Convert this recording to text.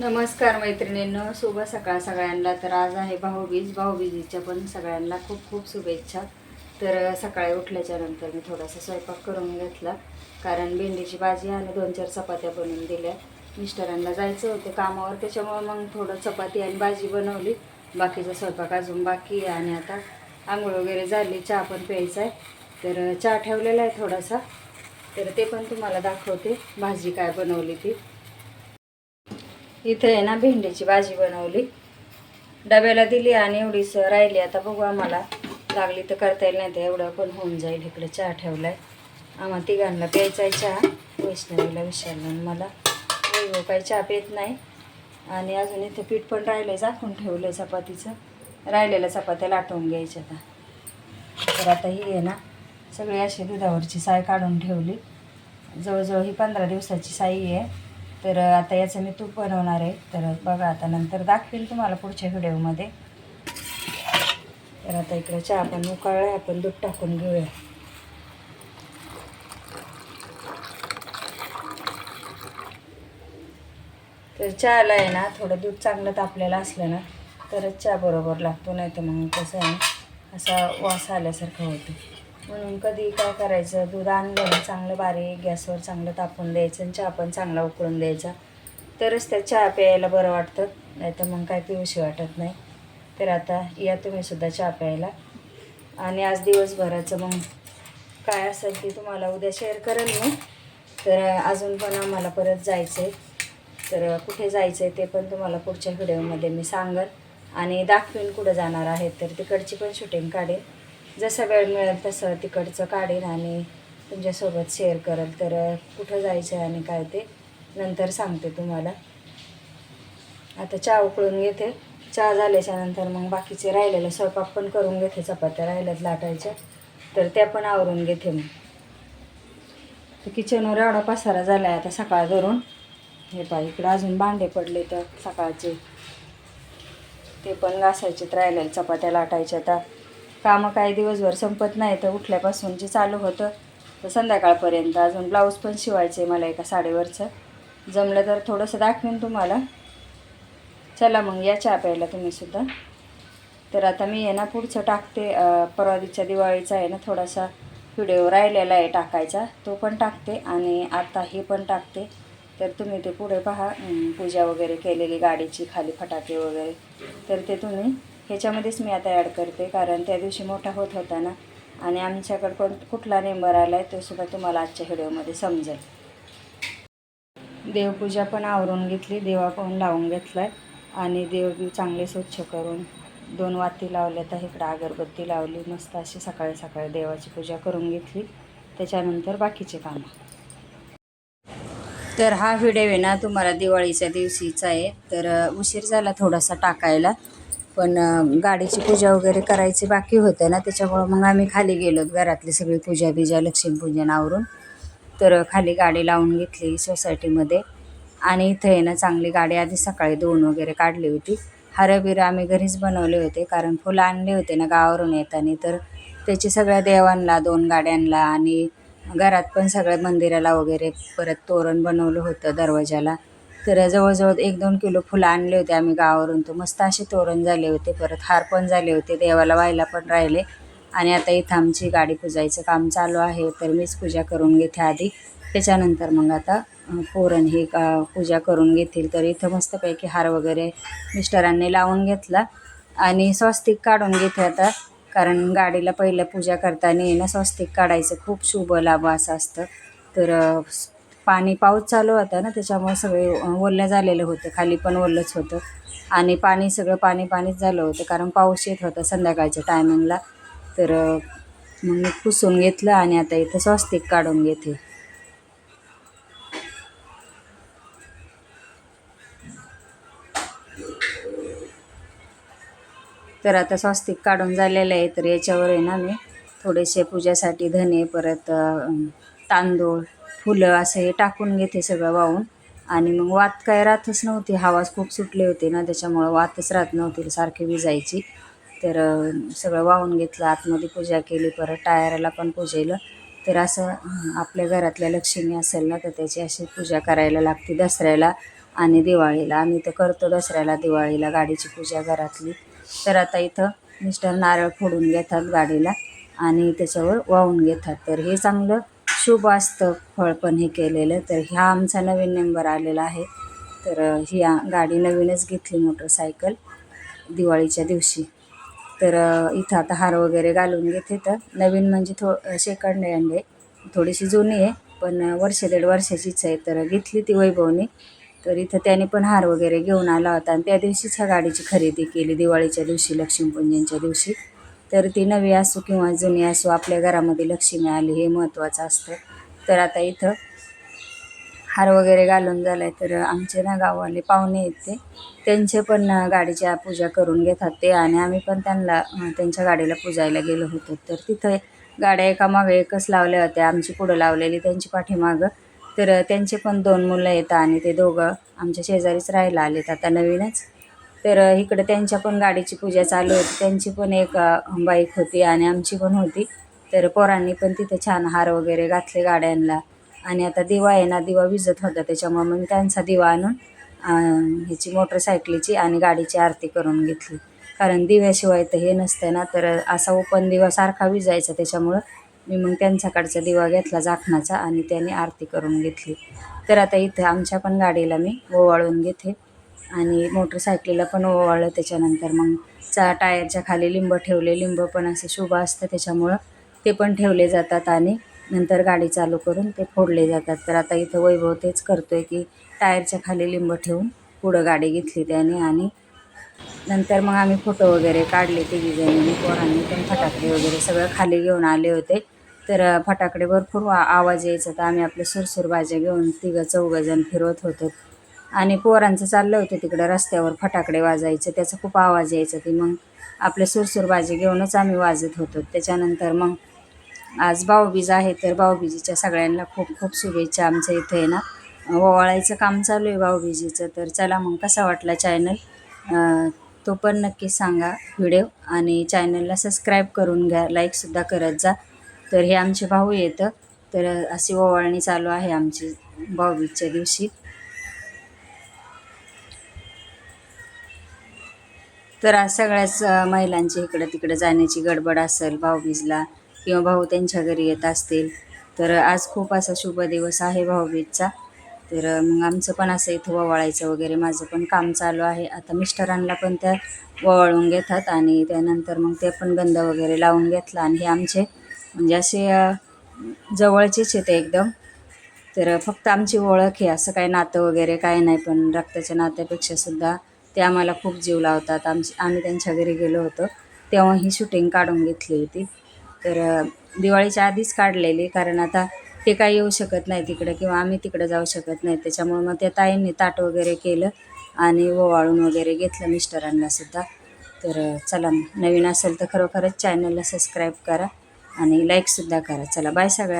नमस्कार मैत्रिणींनो शुभ सकाळ सगळ्यांना. तर आज आहे भाऊबीज. भाऊबीजीच्या पण सगळ्यांना खूप खूप शुभेच्छा. तर सकाळी उठल्याच्या नंतर मी थोडासा स्वयंपाक करून घेतला. कारण भेंडीची भाजी आणि दोन चार चपात्या बनवून दिल्या. मिस्टरांना जायचं होतं कामावर त्याच्यामुळं मग थोडं चपाती आणि भाजी बनवली. बाकीचा स्वयंपाक अजून बाकी आहे आणि आता आंघोळ वगैरे झाली चहा पण प्यायचा आहे. तर चहा ठेवलेला आहे थोडासा. तर ते पण तुम्हाला दाखवते भाजी काय बनवली ती. इथं आहे ना भेंडीची भाजी बनवली. डब्याला दिली आणि एवढीच राहिली. आता बघू आम्हाला लागली तर करता येईल नाही तर एवढं पण होऊन जाईल. इकडे चहा ठेवला आहे आम्हा तिघांना प्यायचा आहे चहा. वैष्णवीला विचारलं आणि मला वैभव हो, काही चहा पेत नाही. आणि अजून इथे पीठ पण राहिलं आहे झाकून ठेवलं आहे चपातीचं. राहिलेल्या चपात्या लाटवून घ्यायच्या आता. तर आता ही आहे ना सगळी अशी दुधावरची साय काढून ठेवली. जवळजवळ ही पंधरा दिवसाची साई आहे. तर आता याचं मी तूप बनवणार आहे. तर बघा आता नंतर दाखवेल तुम्हाला पुढच्या व्हिडिओमध्ये. तर आता इकडे चहा पण उकाळला आहे आपण दूध टाकून घेऊया. तर चहाला आहे ना थोडं दूध चांगलं तापलेलं असलं ना तरच चहा बरोबर लागतो नाही तर मग कसं आहे असा वास आल्यासारखं होतं. म्हणून कधी काय करायचं? दूध आणलं चांगलं बारीक गॅसवर चांगलं तापून द्यायचं आणि चहा पण चांगला उकळून द्यायचा. तरच त्या चहा प्यायला बरं वाटतं. नाही तर मग काय पिऊशी वाटत नाही. तर आता या तुम्हीसुद्धा चहा प्यायला. आणि आज दिवसभराचं मग काय असेल ते तुम्हाला उद्या शेअर करेल मी. तर अजून पण आम्हाला परत जायचं आहे तर कुठे जायचं आहे ते पण तुम्हाला पुढच्या व्हिडिओमध्ये मी सांगेल. आणि दाखवीन कुठं जाणार आहेत तर तिकडची पण शूटिंग काढेन. जसं वेळ मिळेल तसं तिकडचं काढेन आणि तुमच्यासोबत शेअर करेल. तर कुठं जायचं आहे आणि काय ते नंतर सांगते तुम्हाला. आता चहा उकळून घेते. चहा झाल्याच्यानंतर मग बाकीचे राहिलेलं स्वयंपाक पण करून घेते चपात्या राहिल्यात लाटायच्या. तर त्या पण आवरून घेते मग तर किचनवर एवढा पसारा झाला आहे आता सकाळ धरून. हे पा इकडं अजून भांडे पडले तर सकाळचे. ते पण घासायचे राहिलेले चपात्या लाटायच्या आता कामं काही दिवसभर संपत नाही तर उठल्यापासून जे चालू होतं तर संध्याकाळपर्यंत. अजून ब्लाऊज पण शिवायचं आहे मला एका साडीवरचं. जमलं तर थोडंसं दाखवेन तुम्हाला. चला मग या चहा प्यायला तुम्ही सुद्धा. तर आता मी आहे ना पुढचं टाकते. परवादीच्या दिवाळीचा आहे ना थोडासा व्हिडिओ राहिलेला आहे टाकायचा. तो पण टाकते आणि आता हे पण टाकते. तर तुम्ही ते पुढे पहा. पूजा वगैरे केलेली गाडीची खाली फटाके वगैरे. तर ते तुम्ही ह्याच्यामध्येच मी आता ॲड करते कारण त्या दिवशी मोठा होत होता ना. आणि आमच्याकडं कोण कुठला नेंबर आला आहे तोसुद्धा तुम्हाला आजच्या व्हिडिओमध्ये समजेल. देवपूजा पण आवरून घेतली देवा पण लावून घेतला आहे आणि देवबी चांगले स्वच्छ करून दोन वाती लावल्या तर इकडं अगरबत्ती लावली मस्त अशी सकाळी सकाळी देवाची पूजा करून घेतली. त्याच्यानंतर बाकीचे कामं. तर हा व्हिडिओ आहे ना तुम्हाला दिवाळीच्या दिवशीचा आहे. तर उशीर झाला थोडासा टाकायला. पण गाडीची पूजा वगैरे करायची बाकी होतं ना त्याच्यामुळं मग आम्ही खाली गेलो घरातली सगळी पूजा बिजा लक्ष्मीपूजन आवरून. तर खाली गाडी लावून घेतली सोसायटीमध्ये. आणि इथं आहे ना चांगली गाडी आधी सकाळी दोन वगैरे काढली होती. हारं बिरं आम्ही घरीच बनवले होते कारण फुलं आणले होते ना गावावरून येताना. तर त्याची सगळ्या देवांना दोन गाड्यांना आणि घरात पण सगळ्या मंदिराला वगैरे परत तोरण बनवलं होतं दरवाजाला. तर जवळजवळ एक दोन किलो फुलं आणले होते आम्ही गावावरून. तर मस्त असे तोरण झाले होते परत हार पण झाले होते देवाला व्हायला पण राहिले. आणि आता इथं आमची गाडी पुजायचं काम चालू आहे तर मीच पूजा करून घेते आधी. त्याच्यानंतर मग आता अं, पोरण ही का पूजा करून घेतील. तर इथं मस्तपैकी हार वगैरे मिस्टरांनी लावून घेतला. आणि स्वस्तिक काढून घेते आता कारण गाडीला पहिलं पूजा करताना ना स्वस्तिक काढायचं खूप शुभ लाभ असं असतं. तर पाणी पाऊस चालू होता ना त्याच्यामुळे सगळे ओलं झालेलं होतं खाली पण ओलंच होतं. आणि पाणी सगळं पाणी पाणीच झालं होतं कारण पाऊस येत होता संध्याकाळच्या टायमिंगला तर मग मी पुसून घेतलं आणि आता इथं स्वस्तिक काढून घेते. तर आता स्वस्तिक काढून झालेलं आहे तर याच्यावर आहे ना मी थोडेसे पूजासाठी धने परत तांदूळ फुलं असं हे टाकून घेते सगळं वाहून. आणि मग वात काय राहतच नव्हती हवाच खूप सुटले होते ना त्याच्यामुळं वातच राहत नव्हती सारखी विजायची. तर सगळं वाहून घेतलं आतमध्ये पूजा केली परत टायराला पण पूजेलं. तर असं आपल्या घरातल्या लक्ष्मी असेल ना तर त्याची अशी पूजा करायला लागते दसऱ्याला आणि दिवाळीला. आम्ही तर करतो दसऱ्याला दिवाळीला गाडीची पूजा घरातली. तर आता इथं मिस्टर नारळ फोडून घेतात गाडीला आणि त्याच्यावर वाहून घेतात. तर हे चांगलं शुभ असतं फळ पण हे केलेलं. तर ह्या आमचा नवीन नंबर आलेला आहे. तर ही गाडी नवीनच घेतली मोटरसायकल दिवाळीच्या दिवशी. तर इथं आता हार वगैरे घालून घेते. तर नवीन म्हणजे थो सेकंड हँड आहे थोडीशी जुनी आहे पण वर्ष दीड वर्षाचीच आहे. तर घेतली ती वैभवने. तर इथं त्याने पण हार वगैरे घेऊन आला होता. आणि त्या दिवशीच ह्या गाडीची खरेदी केली दिवाळीच्या दिवशी लक्ष्मीपूजनच्या दिवशी. तर ती नवी असो किंवा जुनी असो आपल्या घरामध्ये लक्ष्मी आली हे महत्त्वाचं असतं. तर आता इथं हार वगैरे घालून झाला आहे तर आमचे ना गाववाले पाहुणे आहेत ते. त्यांचे पण गाडीच्या पूजा करून घेतात ते आणि आम्ही पण त्यांना त्यांच्या गाडीला पूजायला गेलो होतो. तर तिथं गाड्या एकामागे एकच लावल्या होत्या आमची पुढं लावलेली त्यांची पाठीमागं. तर त्यांचे पण दोन मुलं येतात आणि ते दोघं आमच्या शेजारीच राहायला आलेत. आता नवीनच तर इकडं त्यांच्या पण गाडीची पूजा चालू होती. त्यांची पण एक बाईक होती आणि आमची पण होती. तर पोरांनी पण तिथं छान हार वगैरे घातले गाड्यांना. आणि आता दिवा आहे ना दिवा विजत होता त्याच्यामुळे मग त्यांचा दिवा आणून ह्याची मोटरसायकलीची आणि गाडीची आरती करून घेतली. कारण दिव्याशिवाय तर हे नसतं ना तर असा ओपन दिवा सारखा विजायचा त्याच्यामुळं मी मग त्यांच्याकडचा दिवा घेतला जाखणाचा आणि त्याने आरती करून घेतली. तर आता इथं आमच्या पण गाडीला मी ओवाळून घेते. आणि मोटरसायकलीला पण ओवाळलं त्याच्यानंतर. मग चा टायरच्या खाली लिंब ठेवले. लिंब पण असे शुभ असतं त्याच्यामुळं. ते पण ठेवले जातात आणि नंतर गाडी चालू करून ते फोडले जातात. तर आता इथं वैभव तेच करतो आहे की टायरच्या खाली लिंब ठेवून पुढं गाडी घेतली त्याने आणि नंतर मग आम्ही फोटो वगैरे काढले तिघीजणी पोरांनी पण फटाकडे वगैरे सगळं खाली घेऊन आले होते. तर फटाकडे भरपूर आवाज यायचा. तर आम्ही आपले सुरसूर भाज्या घेऊन तिघं चौघंजण फिरवत होतो. आणि पोरांचं चाललं होतं तिकडं रस्त्यावर फटाकडे वाजायचं त्याचा खूप आवाज यायचा ती मग आपले सुरसुरबाजी घेऊनच आम्ही वाजत होतो. त्याच्यानंतर मग आज भाऊबीज आहे तर भाऊबीजीच्या सगळ्यांना खूप खूप शुभेच्छा आमच्या इथे आहे ना. ओवाळायचं काम चालू आहे भाऊबीजीचं तर चला मग कसा वाटला चॅनल तो पण नक्की सांगा व्हिडिओ आणि चॅनलला सबस्क्राईब करून घ्या लाईकसुद्धा करत जा. तर हे आमचे भाऊ येतं तर अशी ओवाळणी चालू आहे आमची भाऊबीजच्या दिवशी. तर आज सगळ्याच महिलांची इकडं तिकडं जाण्याची गडबड असेल भाऊबीजला किंवा भाऊ त्यांच्या घरी येत असतील तर आज खूप असा शुभ दिवस आहे भाऊबीजचा. तर मग आमचं पण असं इथं ववाळायचं वगैरे माझं पण काम चालू आहे. आता मिस्टरांना पण त्या ववाळून घेतात आणि त्यानंतर मग ते पण गंध वगैरे लावून घेतला आणि हे आमचे म्हणजे असे जवळचेच जवळचेच येते एकदम. तर फक्त आमची ओळख आहे असं काही नातं वगैरे काही नाही पण रक्ताच्या नात्यापेक्षा सुद्धा ते आम्हाला खूप जीव लावतात. आमची आम्ही त्यांच्या घरी गेलो होतो. तेव्हा ही शूटिंग काढून घेतली होती. तर दिवाळीच्या आधीच काढलेली कारण आता ते काही येऊ शकत नाही तिकडं किंवा आम्ही तिकडं जाऊ शकत नाही. त्याच्यामुळे मग त्या ताईंनी ताट वगैरे केलं आणि ओवाळून वगैरे घेतलं मिस्टरांना सुद्धा. तर चला नवीन असेल तर खरोखरच चॅनलला सबस्क्राईब करा आणि लाईकसुद्धा करा. चला बाय सगळ्यांना.